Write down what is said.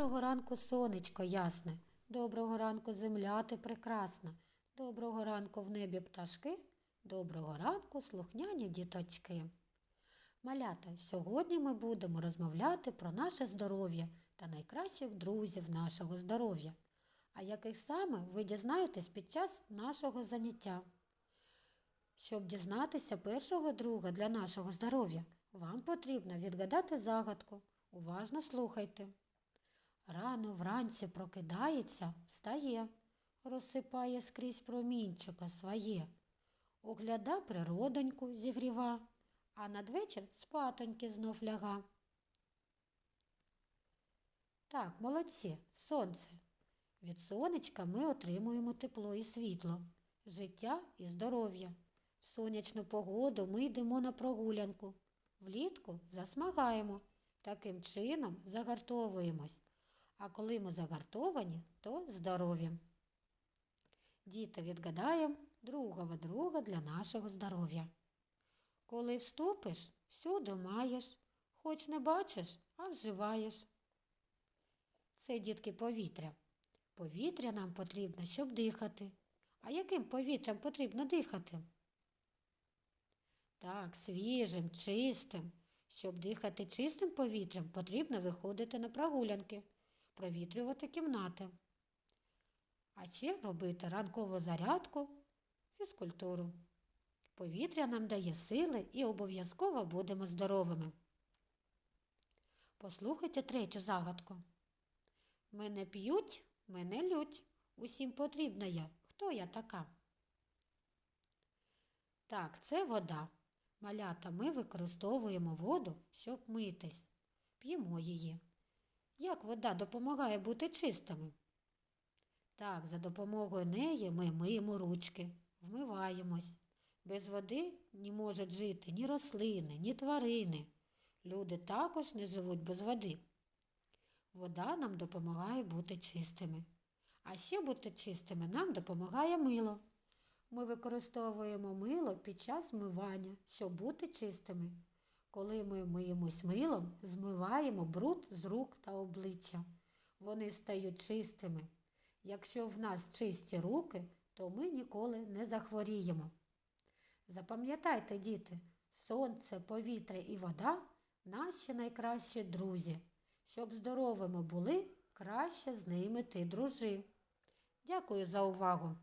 Доброго ранку, сонечко ясне, доброго ранку, земля ти прекрасна, доброго ранку в небі пташки, доброго ранку, слухняні діточки. Малята, сьогодні ми будемо розмовляти про наше здоров'я та найкращих друзів нашого здоров'я, а яких саме ви дізнаєтесь під час нашого заняття. Щоб дізнатися першого друга для нашого здоров'я, вам потрібно відгадати загадку. Уважно слухайте. Рано вранці прокидається, встає, розсипає скрізь промінчика своє, огляда природоньку зігріва, а надвечір спатоньки знов ляга. Так, молодці, сонце. Від сонечка ми отримуємо тепло і світло, життя і здоров'я. В сонячну погоду ми йдемо на прогулянку, влітку засмагаємо, таким чином загартовуємось. А коли ми загартовані, то здорові. Діти відгадаємо другого друга для нашого здоров'я. Коли вступиш, всюди маєш, хоч не бачиш, а вживаєш. Це дітки повітря. Повітря нам потрібно, щоб дихати. А яким повітрям потрібно дихати? Так, свіжим, чистим. Щоб дихати чистим повітрям, потрібно виходити на прогулянки, провітрювати кімнати. А ще робити ранкову зарядку, фізкультуру. Повітря нам дає сили і обов'язково будемо здоровими. Послухайте третю загадку. Мене п'ють, мене лють. Усім потрібна я. Хто я така? Так, це вода. Малята, ми використовуємо воду, щоб митись. П'ємо її. Як вода допомагає бути чистими? Так, за допомогою неї ми миємо ручки, вмиваємось. Без води не можуть жити ні рослини, ні тварини. Люди також не живуть без води. Вода нам допомагає бути чистими. А ще бути чистими нам допомагає мило. Ми використовуємо мило під час вмивання, щоб бути чистими. Коли ми миємось милом, змиваємо бруд з рук та обличчя. Вони стають чистими. Якщо в нас чисті руки, то ми ніколи не захворіємо. Запам'ятайте, діти, сонце, повітря і вода наші найкращі друзі. Щоб здоровими були, краще з ними ти дружи. Дякую за увагу!